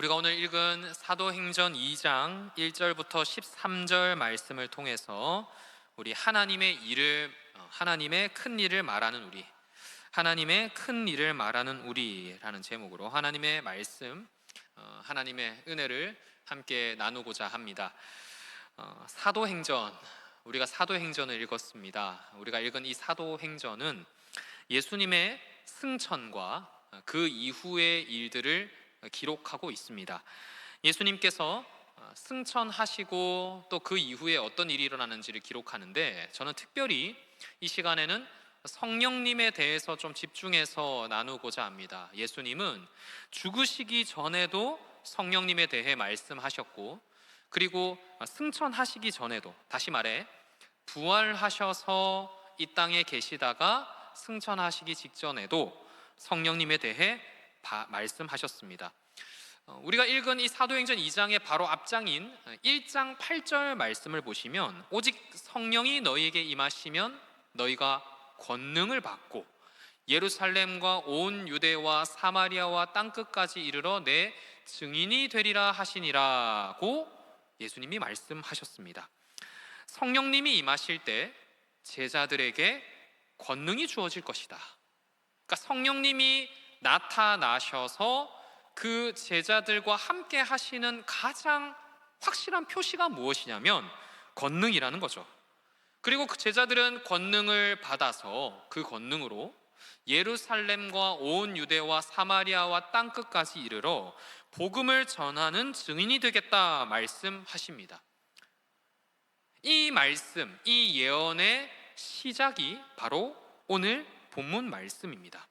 우리가 오늘 읽은 사도행전 2장 1절부터 13절 말씀을 통해서 우리 하나님의 일을 어, 하나님의 큰 일을 말하는 우리 하나님의 큰 일을 말하는 우리라는 제목으로 하나님의 말씀 어, 하나님의 은혜를 함께 나누고자 합니다. 어, 사도행전 우리가 사도행전을 읽었습니다. 우리가 읽은 이 사도행전은 예수님의 승천과 그 이후의 일들을 기록하고 있습니다. 예수님께서 어, 승천하시고 또 그 이후에 어떤 일이 일어나는지를 기록하는데 저는 특별히 이 시간에는 성령님에 대해서 좀 집중해서 나누고자 합니다. 예수님은 죽으시기 전에도 성령님에 대해 말씀하셨고 그리고 승천하시기 전에도 다시 말해 부활하셔서 이 땅에 계시다가 승천하시기 직전에도 성령님에 대해 바- 말씀하셨습니다. 어, 우리가 읽은 이 사도행전 2장의 바로 앞장인 1장 8절 말씀을 보시면 오직 성령이 너희에게 임하시면 너희가 권능을 받고 예루살렘과 온 유대와 사마리아와 땅 끝까지 이르러 내 증인이 되리라 하시니라고 예수님이 말씀하셨습니다. 성령님이 임하실 때 제자들에게 권능이 주어질 것이다. 그러니까 성령님이 나타나셔서 그 제자들과 함께 하시는 가장 확실한 표시가 무엇이냐면 권능이라는 거죠. 그리고 그 제자들은 권능을 받아서 그 권능으로 예루살렘과 온 유대와 사마리아와 땅 끝까지 이르러 복음을 전하는 증인이 되겠다 말씀하십니다. 이 말씀, 이 예언의 시작이 바로 오늘 본문 말씀입니다.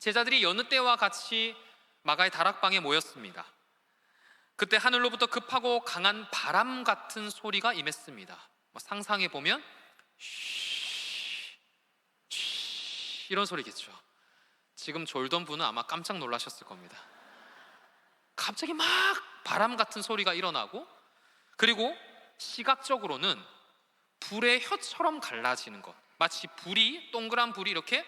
제자들이 여느 때와 같이 마가의 다락방에 모였습니다. 그때 하늘로부터 급하고 강한 바람 같은 소리가 임했습니다. 뭐 상상해 보면 이런 소리겠죠. 지금 졸던 분은 아마 깜짝 놀라셨을 겁니다. 갑자기 막 바람 같은 소리가 일어나고 그리고 시각적으로는 불의 혀처럼 갈라지는 것. 마치 불이 동그란 불이 이렇게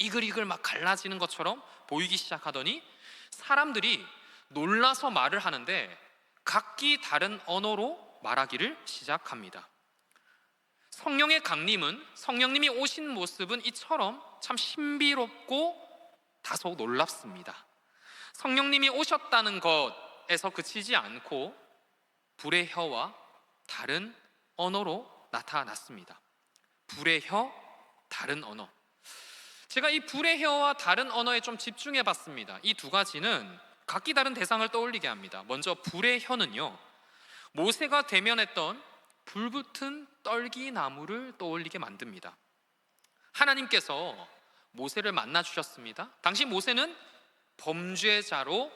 이글이글 막 갈라지는 것처럼 보이기 시작하더니 사람들이 놀라서 말을 하는데 각기 다른 언어로 말하기를 시작합니다. 성령의 강림은 성령님이 오신 모습은 이처럼 참 신비롭고 다소 놀랍습니다. 성령님이 오셨다는 것에서 그치지 않고 불의 혀와 다른 언어로 나타났습니다. 불의 혀, 다른 언어. 제가 이 불의 혀와 다른 언어에 좀 집중해 봤습니다. 이 두 가지는 각기 다른 대상을 떠올리게 합니다. 먼저 불의 혀는요. 모세가 대면했던 불붙은 떨기 나무를 떠올리게 만듭니다. 하나님께서 모세를 만나 주셨습니다. 당시 모세는 범죄자로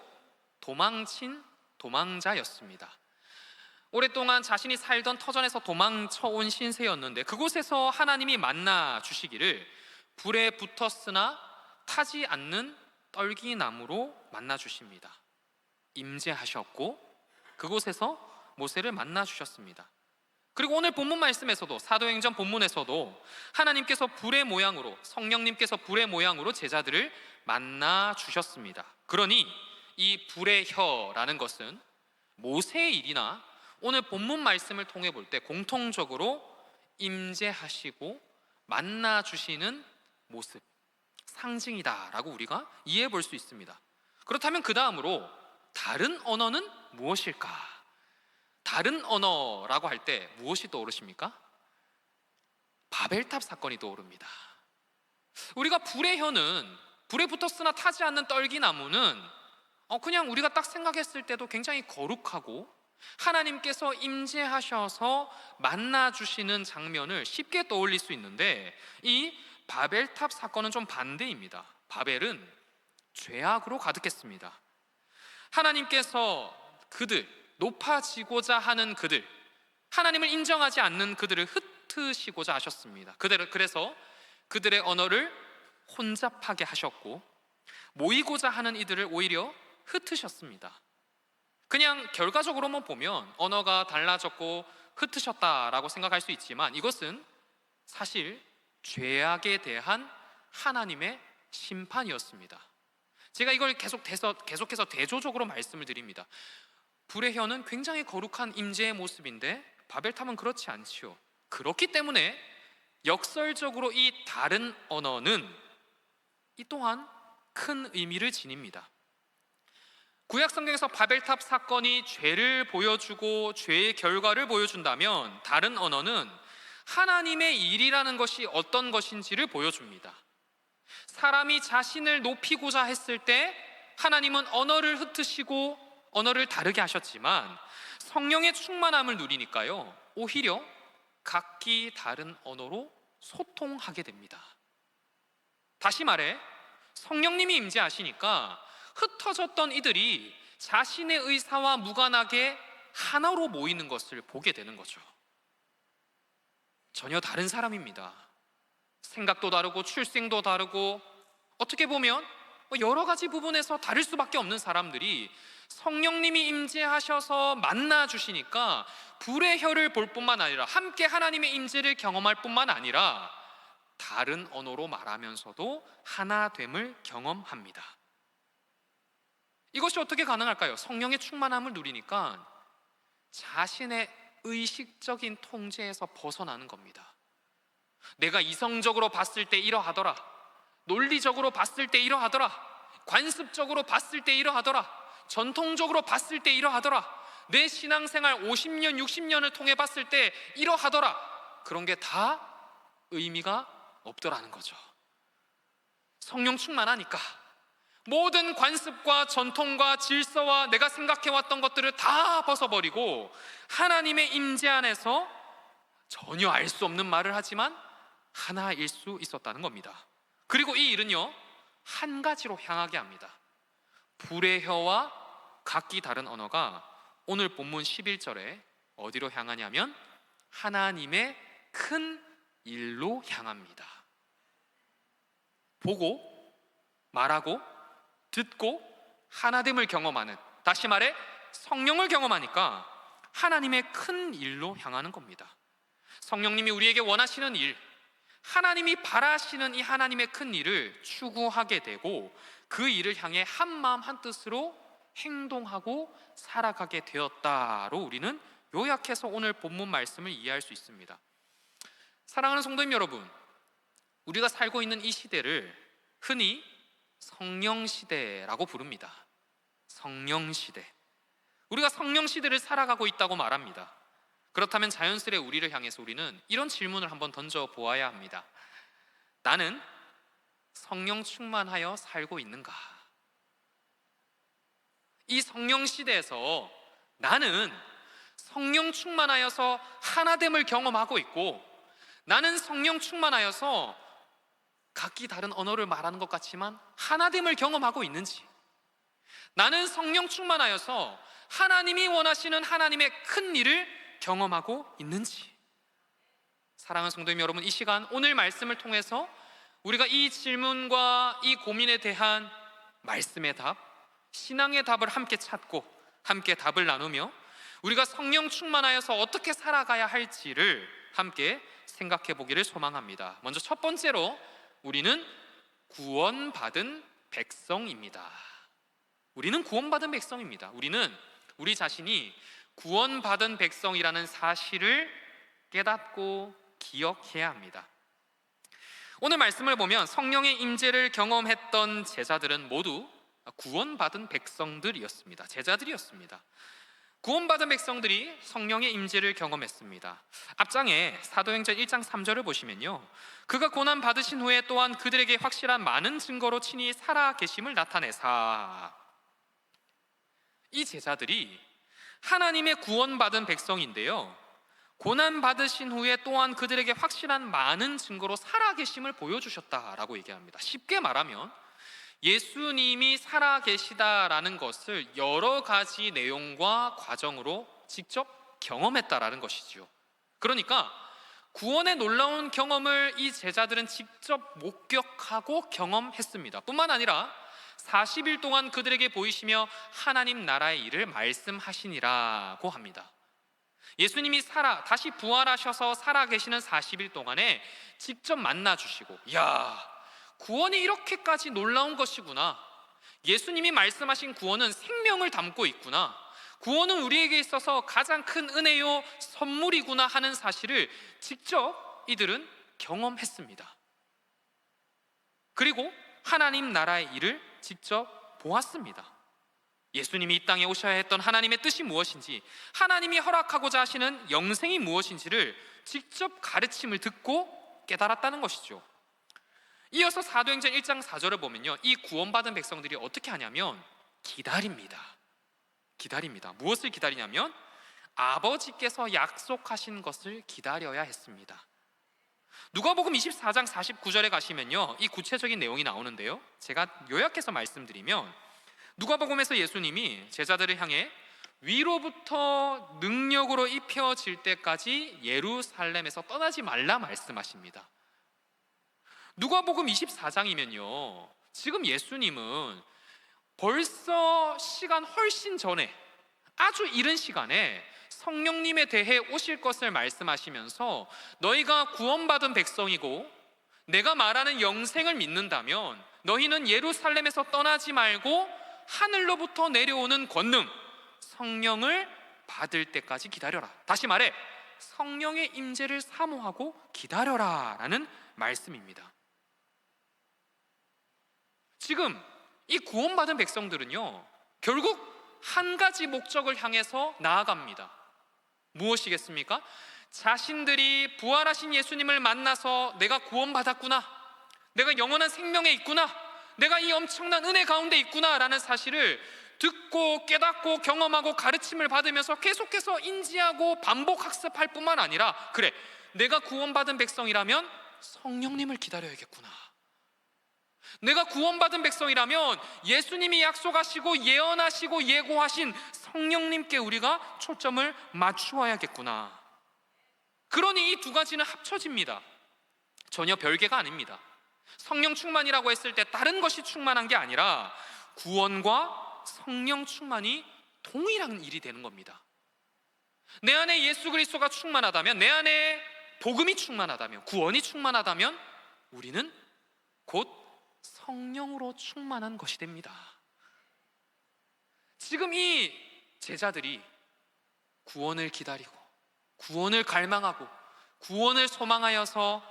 도망친 도망자였습니다. 오랫동안 자신이 살던 터전에서 도망쳐 온 신세였는데 그곳에서 하나님이 만나 주시기를 불에 붙었으나 타지 않는 떨기나무로 만나 주십니다. 임재하셨고 그곳에서 모세를 만나 주셨습니다. 그리고 오늘 본문 말씀에서도 사도행전 본문에서도 하나님께서 불의 모양으로 성령님께서 불의 모양으로 제자들을 만나 주셨습니다. 그러니 이 불의 혀라는 것은 모세의 일이나 오늘 본문 말씀을 통해 볼 때 공통적으로 임재하시고 만나 주시는 모습 상징이다라고 우리가 이해해 볼 수 있습니다. 그렇다면 그 다음으로 다른 언어는 무엇일까? 다른 언어라고 할 때 무엇이 떠오르십니까? 바벨탑 사건이 떠오릅니다. 우리가 불의 혀는 불에 붙었으나 타지 않는 떨기나무는 어, 그냥 우리가 딱 생각했을 때도 굉장히 거룩하고 하나님께서 임재하셔서 만나 주시는 장면을 쉽게 떠올릴 수 있는데 이 바벨탑 사건은 좀 반대입니다. 바벨은 죄악으로 가득했습니다. 하나님께서 그들 높아지고자 하는 그들 하나님을 인정하지 않는 그들을 흩으시고자 하셨습니다. 그래서 그들의 언어를 혼잡하게 하셨고 모이고자 하는 이들을 오히려 흩으셨습니다. 그냥 결과적으로만 보면 언어가 달라졌고 흩으셨다라고 생각할 수 있지만 이것은 사실 죄악에 대한 하나님의 심판이었습니다. 제가 이걸 계속해서 계속해서 대조적으로 말씀을 드립니다. 불의 혀는 굉장히 거룩한 임재의 모습인데 바벨탑은 그렇지 않지요. 그렇기 때문에 역설적으로 이 다른 언어는 이 또한 큰 의미를 지닙니다. 구약 성경에서 바벨탑 사건이 죄를 보여주고 죄의 결과를 보여준다면 다른 언어는 하나님의 일이라는 것이 어떤 것인지를 보여줍니다. 사람이 자신을 높이고자 했을 때 하나님은 언어를 흩으시고 언어를 다르게 하셨지만 성령의 충만함을 누리니까요. 오히려 각기 다른 언어로 소통하게 됩니다. 다시 말해 성령님이 임재하시니까 흩어졌던 이들이 자신의 의사와 무관하게 하나로 모이는 것을 보게 되는 거죠. 전혀 다른 사람입니다. 생각도 다르고 출생도 다르고 어떻게 보면 뭐 여러 가지 부분에서 다를 수밖에 없는 사람들이 성령님이 임재하셔서 만나 주시니까 불의 혀를 볼 뿐만 아니라 함께 하나님의 임재를 경험할 뿐만 아니라 다른 언어로 말하면서도 하나됨을 경험합니다. 이것이 어떻게 가능할까요? 성령의 충만함을 누리니까 자신의 의식적인 통제에서 벗어나는 겁니다. 내가 이성적으로 봤을 때 이러하더라. 논리적으로 봤을 때 이러하더라. 관습적으로 봤을 때 이러하더라. 전통적으로 봤을 때 이러하더라. 내 신앙생활 50년, 60년을 통해 봤을 때 이러하더라. 그런 게 다 의미가 없더라는 거죠. 성령 충만하니까 모든 관습과 전통과 질서와 내가 생각해왔던 것들을 다 벗어버리고 하나님의 임재 안에서 전혀 알 수 없는 말을 하지만 하나일 수 있었다는 겁니다. 그리고 이 일은요 한 가지로 향하게 합니다. 불의 혀와 각기 다른 언어가 오늘 본문 11절에 어디로 향하냐면 하나님의 큰 일로 향합니다. 보고 말하고 듣고 하나됨을 경험하는 다시 말해 성령을 경험하니까 하나님의 큰 일로 향하는 겁니다. 성령님이 우리에게 원하시는 일, 하나님이 바라시는 이 하나님의 큰 일을 추구하게 되고 그 일을 향해 한 마음 한 뜻으로 행동하고 살아가게 되었다로 우리는 요약해서 오늘 본문 말씀을 이해할 수 있습니다. 사랑하는 성도님 여러분, 우리가 살고 있는 이 시대를 흔히 성령 시대라고 부릅니다. 성령 시대. 우리가 성령 시대를 살아가고 있다고 말합니다. 그렇다면 자연스레 우리를 향해서 우리는 이런 질문을 한번 던져 보아야 합니다. 나는 성령 충만하여 살고 있는가? 이 성령 시대에서 나는 성령 충만하여서 하나됨을 경험하고 있고 나는 성령 충만하여서 각기 다른 언어를 말하는 것 같지만 하나됨을 경험하고 있는지 나는 성령 충만하여서 하나님이 원하시는 하나님의 큰 일을 경험하고 있는지 사랑하는 성도님 여러분 이 시간 오늘 말씀을 통해서 우리가 이 질문과 이 고민에 대한 말씀의 답 신앙의 답을 함께 찾고 함께 답을 나누며 우리가 성령 충만하여서 어떻게 살아가야 할지를 함께 생각해 보기를 소망합니다. 먼저 첫 번째로 우리는 구원받은 백성입니다. 우리는 구원받은 백성입니다. 우리는 우리 자신이 구원받은 백성이라는 사실을 깨닫고 기억해야 합니다. 오늘 말씀을 보면 성령의 임재를 경험했던 제자들은 모두 구원받은 백성들이었습니다. 제자들이었습니다. 구원받은 백성들이 성령의 임재를 경험했습니다. 앞장에 사도행전 1장 3절을 보시면요. 그가 고난 받으신 후에 또한 그들에게 확실한 많은 증거로 친히 살아 계심을 나타내사 이 제자들이 하나님의 구원받은 백성인데요. 고난 받으신 후에 또한 그들에게 확실한 많은 증거로 살아 계심을 보여 주셨다라고 얘기합니다. 쉽게 말하면 예수님이 살아 계시다라는 것을 여러 가지 내용과 과정으로 직접 경험했다라는 것이지요. 그러니까 구원의 놀라운 경험을 이 제자들은 직접 목격하고 경험했습니다. 뿐만 아니라 40일 동안 그들에게 보이시며 하나님 나라의 일을 말씀하시니라고 합니다. 예수님이 살아 다시 부활하셔서 살아 계시는 40일 동안에 직접 만나 주시고 야, 구원이 이렇게까지 놀라운 것이구나. 예수님이 말씀하신 구원은 생명을 담고 있구나. 구원은 우리에게 있어서 가장 큰 은혜요 선물이구나 하는 사실을 직접 이들은 경험했습니다. 그리고 하나님 나라의 일을 직접 보았습니다. 예수님이 이 땅에 오셔야 했던 하나님의 뜻이 무엇인지, 하나님이 허락하고자 하시는 영생이 무엇인지를 직접 가르침을 듣고 깨달았다는 것이죠. 이어서 사도행전 1장 4절을 보면요. 이 구원받은 백성들이 어떻게 하냐면 기다립니다. 기다립니다. 무엇을 기다리냐면 아버지께서 약속하신 것을 기다려야 했습니다. 누가복음 24장 49절에 가시면요. 이 구체적인 내용이 나오는데요. 제가 요약해서 말씀드리면 누가복음에서 예수님이 제자들을 향해 위로부터 능력으로 입혀질 때까지 예루살렘에서 떠나지 말라 말씀하십니다. 누가복음 24장이면요. 지금 예수님은 벌써 시간 훨씬 전에 아주 이른 시간에 성령님에 대해 오실 것을 말씀하시면서 너희가 구원받은 백성이고 내가 말하는 영생을 믿는다면 너희는 예루살렘에서 떠나지 말고 하늘로부터 내려오는 권능 성령을 받을 때까지 기다려라. 다시 말해 성령의 임재를 사모하고 기다려라라는 말씀입니다. 지금 이 구원받은 백성들은요, 결국 한 가지 목적을 향해서 나아갑니다. 무엇이겠습니까? 자신들이 부활하신 예수님을 만나서 내가 구원받았구나. 내가 영원한 생명에 있구나. 내가 이 엄청난 은혜 가운데 있구나 라는 사실을 듣고 깨닫고 경험하고 가르침을 받으면서 계속해서 인지하고 반복 학습할 뿐만 아니라 그래 내가 구원받은 백성이라면 성령님을 기다려야겠구나. 내가 구원받은 백성이라면 예수님이 약속하시고 예언하시고 예고하신 성령님께 우리가 초점을 맞추어야겠구나. 그러니 이 두 가지는 합쳐집니다. 전혀 별개가 아닙니다. 성령 충만이라고 했을 때 다른 것이 충만한 게 아니라 구원과 성령 충만이 동일한 일이 되는 겁니다. 내 안에 예수 그리스도가 충만하다면 내 안에 복음이 충만하다면 구원이 충만하다면 우리는 곧 성령으로 충만한 것이 됩니다. 지금 이 제자들이 구원을 기다리고 구원을 갈망하고 구원을 소망하여서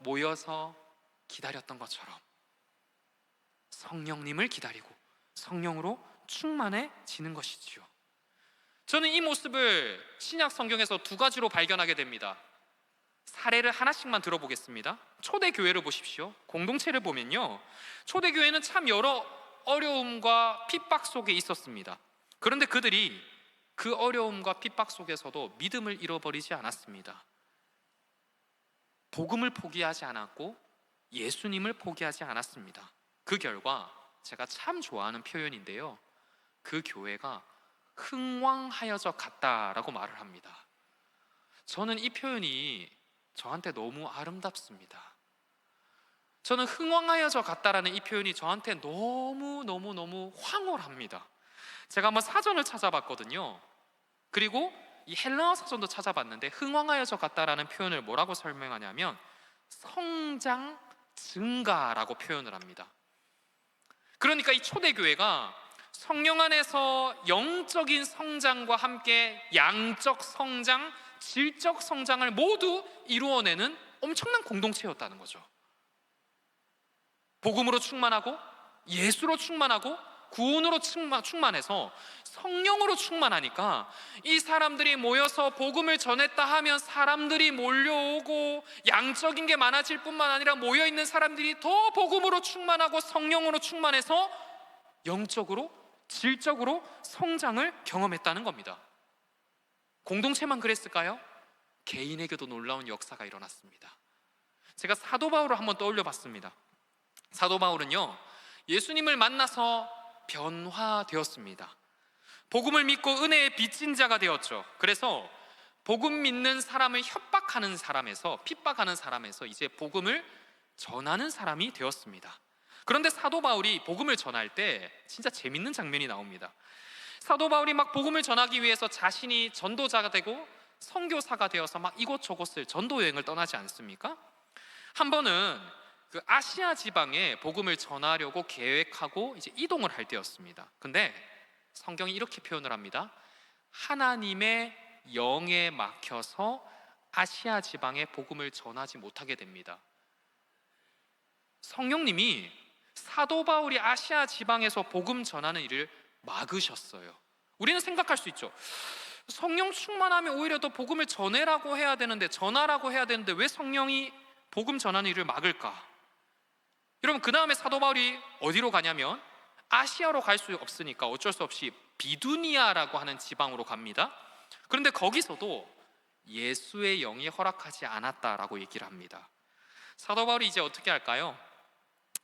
모여서 기다렸던 것처럼 성령님을 기다리고 성령으로 충만해지는 것이지요. 저는 이 모습을 신약 성경에서 두 가지로 발견하게 됩니다. 사례를 하나씩만 들어보겠습니다. 초대 교회를 보십시오. 공동체를 보면요. 초대 교회는 참 여러 어려움과 핍박 속에 있었습니다. 그런데 그들이 그 어려움과 핍박 속에서도 믿음을 잃어버리지 않았습니다. 복음을 포기하지 않았고 예수님을 포기하지 않았습니다. 그 결과 제가 참 좋아하는 표현인데요. 그 교회가 흥왕하여져 갔다라고 말을 합니다. 저는 이 표현이 저한테 너무 아름답습니다. 저는 흥왕하여져 갔다라는 이 표현이 저한테 너무 너무 너무 황홀합니다. 제가 한번 사전을 찾아봤거든요. 그리고 이 헬라어 사전도 찾아봤는데 흥왕하여져 갔다라는 표현을 뭐라고 설명하냐면 성장 증가라고 표현을 합니다. 그러니까 이 초대교회가 성령 안에서 영적인 성장과 함께 양적 성장, 질적 성장을 모두 이루어내는 엄청난 공동체였다는 거죠. 복음으로 충만하고 예수로 충만하고 구원으로 충만, 충만해서 성령으로 충만하니까 이 사람들이 모여서 복음을 전했다 하면 사람들이 몰려오고 양적인 게 많아질 뿐만 아니라 모여 있는 사람들이 더 복음으로 충만하고 성령으로 충만해서 영적으로 질적으로 성장을 경험했다는 겁니다. 공동체만 그랬을까요? 개인에게도 놀라운 역사가 일어났습니다. 제가 사도 바울을 한번 떠올려 봤습니다. 사도 바울은요, 예수님을 만나서 변화되었습니다. 복음을 믿고 은혜의 빚진 자가 되었죠. 그래서 복음 믿는 사람을 협박하는 사람에서 핍박하는 사람에서 이제 복음을 전하는 사람이 되었습니다. 그런데 사도 바울이 복음을 전할 때 진짜 재밌는 장면이 나옵니다. 사도 바울이 막 복음을 전하기 위해서 자신이 전도자가 되고 선교사가 되어서 막 이곳저곳을 전도 여행을 떠나지 않습니까? 한 번은 그 아시아 지방에 복음을 전하려고 계획하고 이제 이동을 할 때였습니다. 근데 성경이 이렇게 표현을 합니다. 하나님의 영에 막혀서 아시아 지방에 복음을 전하지 못하게 됩니다. 성령님이 사도 바울이 아시아 지방에서 복음 전하는 일을 막으셨어요. 우리는 생각할 수 있죠. 성령 충만하면 오히려 더 복음을 전해라고 해야 되는데 전하라고 해야 되는데 왜 성령이 복음 전하는 일을 막을까? 여러분 그 다음에 사도 바울이 어디로 가냐면 아시아로 갈 수 없으니까 어쩔 수 없이 비두니아라고 하는 지방으로 갑니다. 그런데 거기서도 예수의 영이 허락하지 않았다라고 얘기를 합니다. 사도 바울이 이제 어떻게 할까요?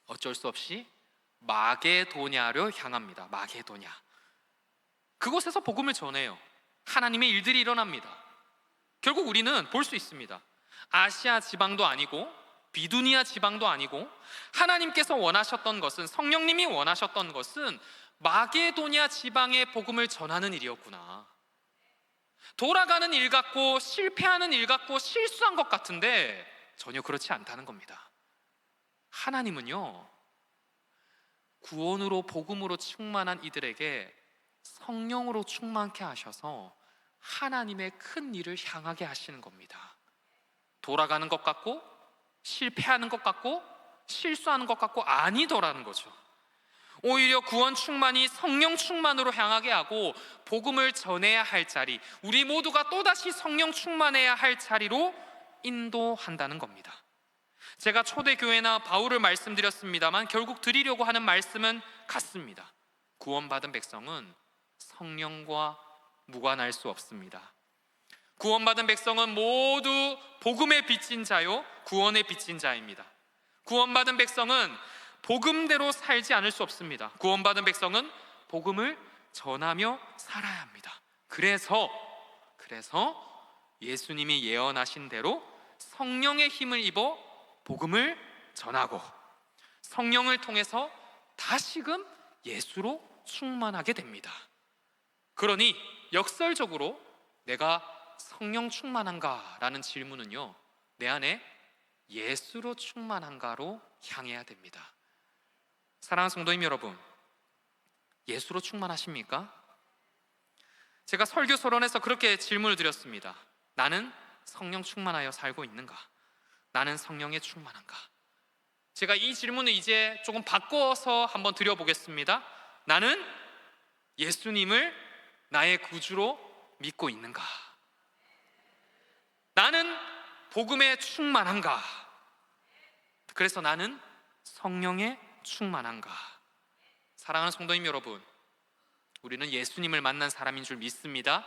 어쩔 수 없이 마게도냐로 향합니다. 마게도냐. 그곳에서 복음을 전해요. 하나님의 일들이 일어납니다. 결국 우리는 볼 수 있습니다. 아시아 지방도 아니고 비두니아 지방도 아니고 하나님께서 원하셨던 것은 성령님이 원하셨던 것은 마게도냐 지방의 복음을 전하는 일이었구나. 돌아가는 일 같고 실패하는 일 같고 실수한 것 같은데 전혀 그렇지 않다는 겁니다. 하나님은요, 구원으로 복음으로 충만한 이들에게 성령으로 충만케 하셔서 하나님의 큰 일을 향하게 하시는 겁니다. 돌아가는 것 같고 실패하는 것 같고 실수하는 것 같고 아니더라는 거죠. 오히려 구원 충만이 성령 충만으로 향하게 하고 복음을 전해야 할 자리, 우리 모두가 또다시 성령 충만해야 할 자리로 인도한다는 겁니다. 제가 초대교회나 바울을 말씀드렸습니다만 결국 드리려고 하는 말씀은 같습니다. 구원받은 백성은 성령과 무관할 수 없습니다. 구원받은 백성은 모두 복음에 비친 자요, 구원에 비친 자입니다. 구원받은 백성은 복음대로 살지 않을 수 없습니다. 구원받은 백성은 복음을 전하며 살아야 합니다. 그래서 그래서 예수님이 예언하신 대로 성령의 힘을 입어 복음을 전하고 성령을 통해서 다시금 예수로 충만하게 됩니다. 그러니 역설적으로 내가 성령 충만한가라는 질문은요, 내 안에 예수로 충만한가로 향해야 됩니다. 사랑하는 성도님 여러분, 예수로 충만하십니까? 제가 설교 서론에서 그렇게 질문을 드렸습니다. 나는 성령 충만하여 살고 있는가? 나는 성령에 충만한가? 제가 이 질문을 이제 조금 바꿔서 한번 드려보겠습니다. 나는 예수님을 나의 구주로 믿고 있는가? 나는 복음에 충만한가? 그래서 나는 성령에 충만한가? 사랑하는 성도님 여러분, 우리는 예수님을 만난 사람인 줄 믿습니다.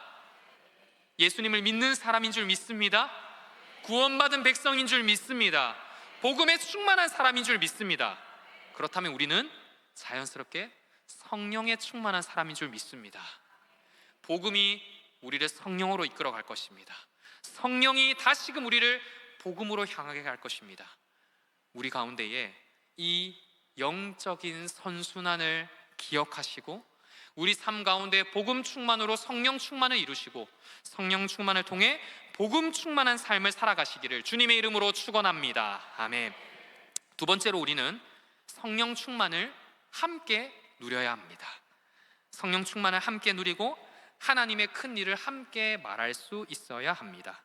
예수님을 믿는 사람인 줄 믿습니다. 구원받은 백성인 줄 믿습니다. 복음에 충만한 사람인 줄 믿습니다. 그렇다면 우리는 자연스럽게 성령에 충만한 사람인 줄 믿습니다. 복음이 우리를 성령으로 이끌어 갈 것입니다. 성령이 다시금 우리를 복음으로 향하게 할 것입니다. 우리 가운데에 이 영적인 선순환을 기억하시고 우리 삶 가운데 복음 충만으로 성령 충만을 이루시고 성령 충만을 통해 복음 충만한 삶을 살아가시기를 주님의 이름으로 축원합니다. 아멘. 두 번째로 우리는 성령 충만을 함께 누려야 합니다. 성령 충만을 함께 누리고 하나님의 큰 일을 함께 말할 수 있어야 합니다.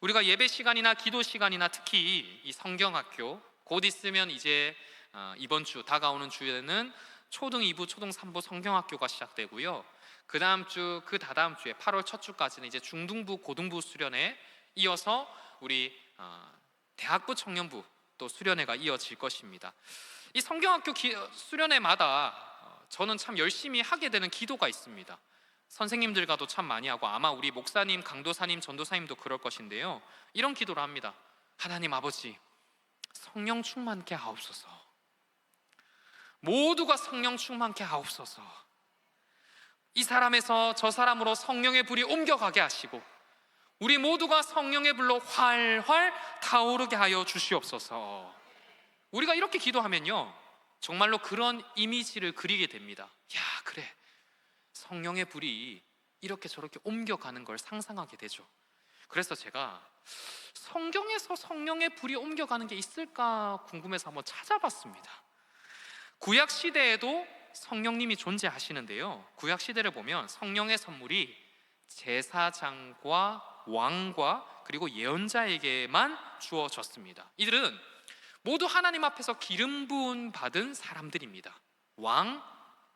우리가 예배 시간이나 기도 시간이나 특히 이 성경학교 곧 있으면 이제 어, 이번 주 다가오는 주에는 초등 2부, 초등 3부 성경학교가 시작되고요. 그 다음 주, 그 다다음 주에 8월 첫 주까지는 이제 중등부, 고등부 수련회 이어서 우리 어, 대학부 청년부 또 수련회가 이어질 것입니다. 이 성경학교 기, 수련회마다 어, 저는 참 열심히 하게 되는 기도가 있습니다. 선생님들과도 참 많이 하고 아마 우리 목사님, 강도사님, 전도사님도 그럴 것인데요. 이런 기도를 합니다. 하나님 아버지, 성령 충만케 하옵소서. 모두가 성령 충만케 하옵소서. 이 사람에서 저 사람으로 성령의 불이 옮겨가게 하시고 우리 모두가 성령의 불로 활활 타오르게 하여 주시옵소서. 우리가 이렇게 기도하면요. 정말로 그런 이미지를 그리게 됩니다. 야, 그래. 성령의 불이 이렇게 저렇게 옮겨가는 걸 상상하게 되죠. 그래서 제가 성경에서 성령의 불이 옮겨가는 게 있을까 궁금해서 한번 찾아봤습니다. 구약 시대에도 성령님이 존재하시는데요. 구약 시대를 보면 성령의 선물이 제사장과 왕과 그리고 예언자에게만 주어졌습니다. 이들은 모두 하나님 앞에서 기름 부은 받은 사람들입니다. 왕,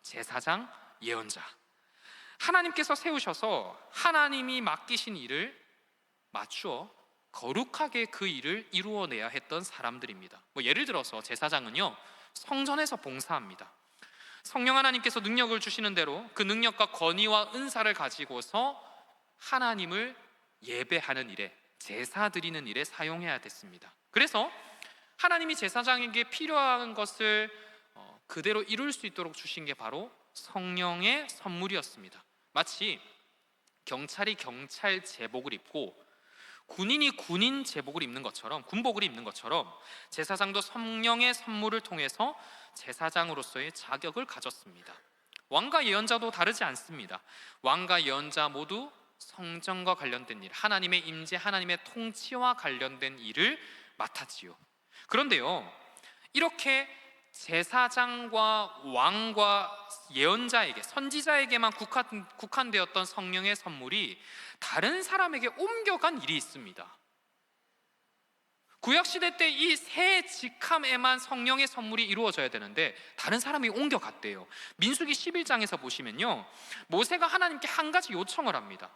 제사장, 예언자. 하나님께서 세우셔서 하나님이 맡기신 일을 맞추어 거룩하게 그 일을 이루어내야 했던 사람들입니다. 뭐 예를 들어서 제사장은요 성전에서 봉사합니다. 성령 하나님께서 능력을 주시는 대로 그 능력과 권위와 은사를 가지고서 하나님을 예배하는 일에 제사 드리는 일에 사용해야 됐습니다. 그래서 하나님이 제사장에게 필요한 것을 어, 그대로 이룰 수 있도록 주신 게 바로 성령의 선물이었습니다. 마치 경찰이 경찰 제복을 입고 군인이 군인 제복을 입는 것처럼 군복을 입는 것처럼 제사장도 성령의 선물을 통해서 제사장으로서의 자격을 가졌습니다. 왕과 예언자도 다르지 않습니다. 왕과 예언자 모두 성전과 관련된 일, 하나님의 임재, 하나님의 통치와 관련된 일을 맡았지요. 그런데요, 이렇게 제사장과 왕과 예언자에게 선지자에게만 국한, 국한되었던 성령의 선물이 다른 사람에게 옮겨간 일이 있습니다. 구약 시대 때 이 세 직함에만 성령의 선물이 이루어져야 되는데 다른 사람이 옮겨갔대요. 민수기 11장에서 보시면요. 모세가 하나님께 한 가지 요청을 합니다.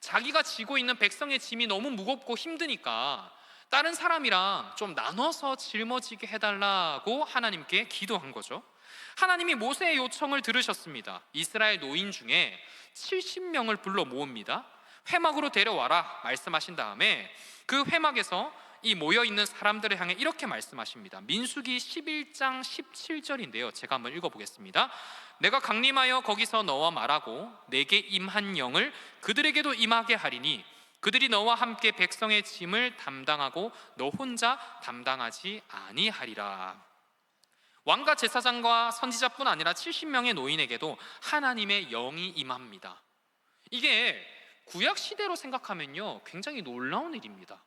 자기가 지고 있는 백성의 짐이 너무 무겁고 힘드니까 다른 사람이랑 좀 나눠서 짊어지게 해달라고 하나님께 기도한 거죠. 하나님이 모세의 요청을 들으셨습니다. 이스라엘 노인 중에 70명을 불러 모읍니다. 회막으로 데려와라 말씀하신 다음에 그 회막에서 이 모여 있는 사람들을 향해 이렇게 말씀하십니다. 민수기 11장 17절인데요. 제가 한번 읽어 보겠습니다. 내가 강림하여 거기서 너와 말하고 내게 임한 영을 그들에게도 임하게 하리니 그들이 너와 함께 백성의 짐을 담당하고 너 혼자 담당하지 아니하리라. 왕과 제사장과 선지자뿐 아니라 70명의 노인에게도 하나님의 영이 임합니다. 이게 구약 시대로 생각하면요, 굉장히 놀라운 일입니다.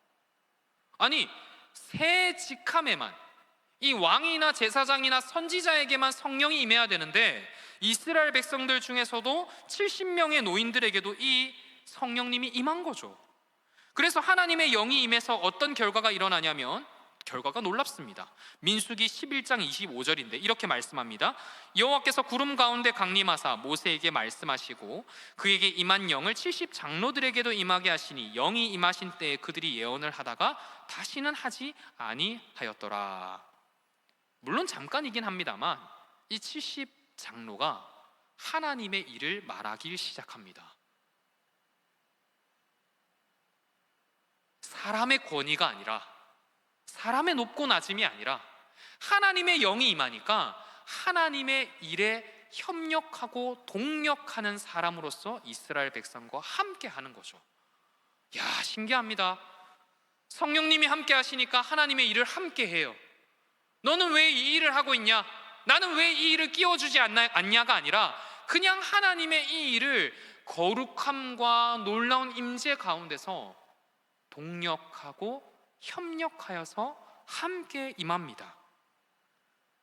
아니, 새 직함에만 이 왕이나 제사장이나 선지자에게만 성령이 임해야 되는데 이스라엘 백성들 중에서도 70명의 노인들에게도 이 성령님이 임한 거죠. 그래서 하나님의 영이 임해서 어떤 결과가 일어나냐면 결과가 놀랍습니다. 민수기 11장 25절인데 이렇게 말씀합니다. 여호와께서 구름 가운데 강림하사 모세에게 말씀하시고 그에게 임한 영을 70 장로들에게도 임하게 하시니 영이 임하신 때에 그들이 예언을 하다가 다시는 하지 아니하였더라. 물론 잠깐이긴 합니다만 이 70 장로가 하나님의 일을 말하기 시작합니다. 사람의 권위가 아니라 사람의 높고 낮음이 아니라 하나님의 영이 임하니까 하나님의 일에 협력하고 동력하는 사람으로서 이스라엘 백성과 함께 하는 거죠. 야, 신기합니다. 성령님이 함께 하시니까 하나님의 일을 함께 해요. 너는 왜 이 일을 하고 있냐? 나는 왜 이 일을 끼워주지 않나, 않냐가 아니라 그냥 하나님의 이 일을 거룩함과 놀라운 임재 가운데서 동력하고 협력하여서 함께 임합니다.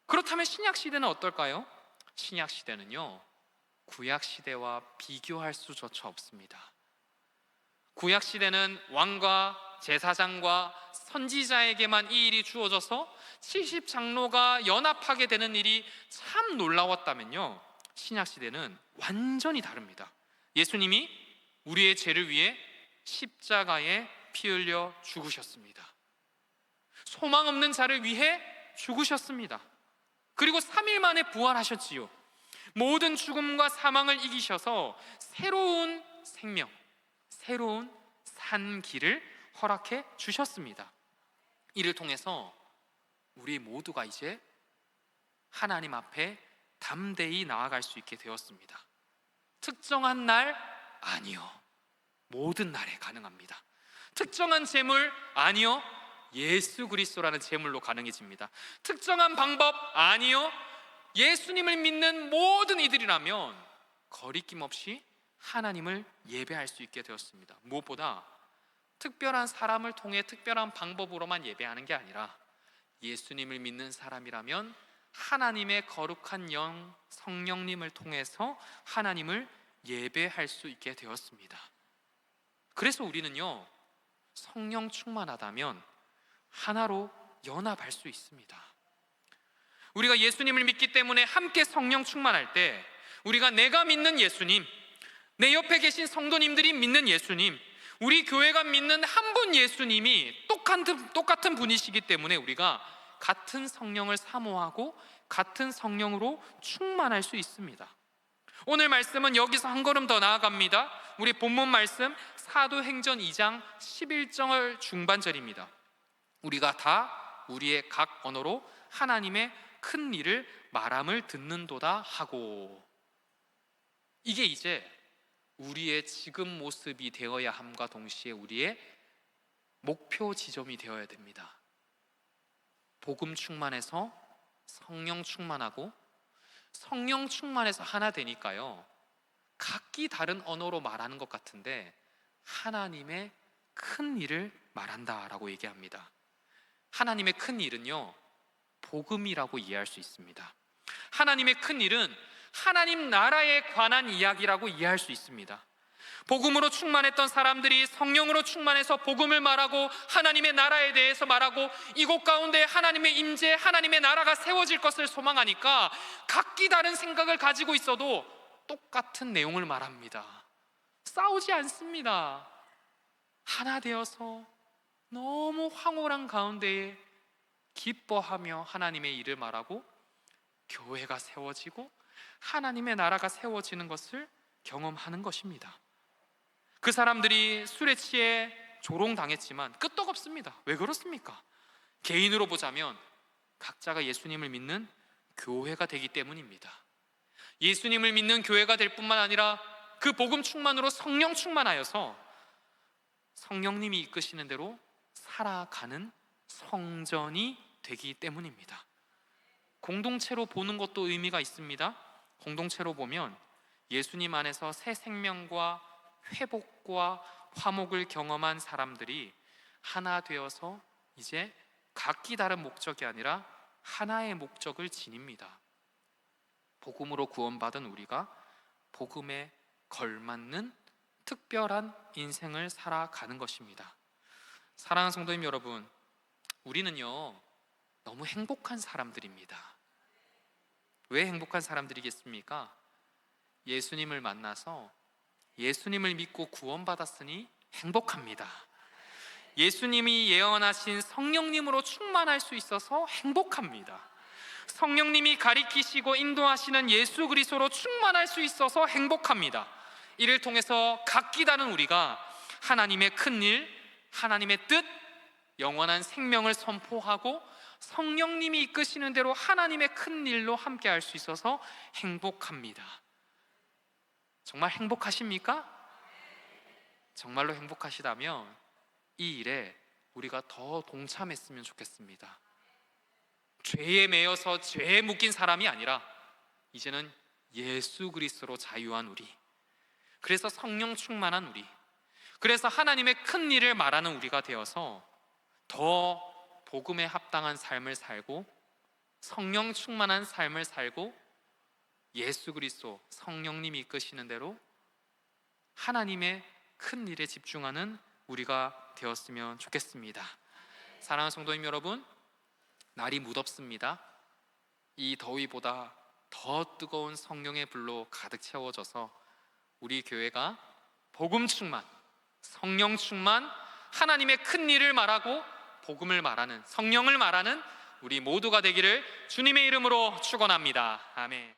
그렇다면 신약 시대는 어떨까요? 신약 시대는요. 구약 시대와 비교할 수조차 없습니다. 구약 시대는 왕과 제사장과 선지자에게만 이 일이 주어져서 70 장로가 연합하게 되는 일이 참 놀라웠다면요. 신약 시대는 완전히 다릅니다. 예수님이 우리의 죄를 위해 십자가에 피 흘려 죽으셨습니다. 소망 없는 자를 위해 죽으셨습니다. 그리고 3일 만에 부활하셨지요. 모든 죽음과 사망을 이기셔서 새로운 생명, 새로운 산 길을 허락해 주셨습니다. 이를 통해서 우리 모두가 이제 하나님 앞에 담대히 나아갈 수 있게 되었습니다. 특정한 날 아니요. 모든 날에 가능합니다. 특정한 재물 아니요. 예수 그리스도라는 제물로 가능해집니다. 특정한 방법 아니요. 예수님을 믿는 모든 이들이라면 거리낌 없이 하나님을 예배할 수 있게 되었습니다. 무엇보다 특별한 사람을 통해 특별한 방법으로만 예배하는 게 아니라 예수님을 믿는 사람이라면 하나님의 거룩한 영 성령님을 통해서 하나님을 예배할 수 있게 되었습니다. 그래서 우리는요 성령 충만하다면 하나로 연합할 수 있습니다. 우리가 예수님을 믿기 때문에 함께 성령 충만할 때 우리가 내가 믿는 예수님, 내 옆에 계신 성도님들이 믿는 예수님, 우리 교회가 믿는 한 분 예수님이 똑같은 똑같은 분이시기 때문에 우리가 같은 성령을 사모하고 같은 성령으로 충만할 수 있습니다. 오늘 말씀은 여기서 한 걸음 더 나아갑니다. 우리 본문 말씀 사도행전 2장 11절 중반절입니다. 우리가 다 우리의 각 언어로 하나님의 큰 일을 말함을 듣는도다 하고 이게 이제 우리의 지금 모습이 되어야 함과 동시에 우리의 목표 지점이 되어야 됩니다. 복음 충만해서 성령 충만하고 성령 충만해서 하나 되니까요. 각기 다른 언어로 말하는 것 같은데 하나님의 큰 일을 말한다라고 얘기합니다. 하나님의 큰 일은요. 복음이라고 이해할 수 있습니다. 하나님의 큰 일은 하나님 나라에 관한 이야기라고 이해할 수 있습니다. 복음으로 충만했던 사람들이 성령으로 충만해서 복음을 말하고 하나님의 나라에 대해서 말하고 이곳 가운데 하나님의 임재, 하나님의 나라가 세워질 것을 소망하니까 각기 다른 생각을 가지고 있어도 똑같은 내용을 말합니다. 싸우지 않습니다. 하나 되어서 너무 황홀한 가운데에 기뻐하며 하나님의 일을 말하고 교회가 세워지고 하나님의 나라가 세워지는 것을 경험하는 것입니다. 그 사람들이 술에 취해 조롱당했지만 끄떡없습니다. 왜 그렇습니까? 개인으로 보자면 각자가 예수님을 믿는 교회가 되기 때문입니다. 예수님을 믿는 교회가 될 뿐만 아니라 그 복음 충만으로 성령 충만하여서 성령님이 이끄시는 대로 살아가는 성전이 되기 때문입니다. 공동체로 보는 것도 의미가 있습니다. 공동체로 보면 예수님 안에서 새 생명과 회복과 화목을 경험한 사람들이 하나 되어서 이제 각기 다른 목적이 아니라 하나의 목적을 지닙니다. 복음으로 구원받은 우리가 복음에 걸맞는 특별한 인생을 살아가는 것입니다. 사랑하는 성도님 여러분, 우리는요, 너무 행복한 사람들입니다. 왜 행복한 사람들이겠습니까? 예수님을 만나서 예수님을 믿고 구원받았으니 행복합니다. 예수님이 예언하신 성령님으로 충만할 수 있어서 행복합니다. 성령님이 가리키시고 인도하시는 예수 그리스도로 충만할 수 있어서 행복합니다. 이를 통해서 각기 다른 우리가 하나님의 큰 일, 하나님의 뜻, 영원한 생명을 선포하고 성령님이 이끄시는 대로 하나님의 큰 일로 함께 할 수 있어서 행복합니다. 정말 행복하십니까? 정말로 행복하시다면 이 일에 우리가 더 동참했으면 좋겠습니다. 죄에 매여서 죄에 묶인 사람이 아니라 이제는 예수 그리스도로 자유한 우리. 그래서 성령 충만한 우리. 그래서 하나님의 큰 일을 말하는 우리가 되어서 더 복음에 합당한 삶을 살고 성령 충만한 삶을 살고 예수 그리스도 성령님이 이끄시는 대로 하나님의 큰 일에 집중하는 우리가 되었으면 좋겠습니다. 사랑하는 성도님 여러분, 날이 무덥습니다. 이 더위보다 더 뜨거운 성령의 불로 가득 채워져서 우리 교회가 복음 충만, 성령 충만, 하나님의 큰 일을 말하고 복음을 말하는 성령을 말하는 우리 모두가 되기를 주님의 이름으로 축원합니다. 아멘.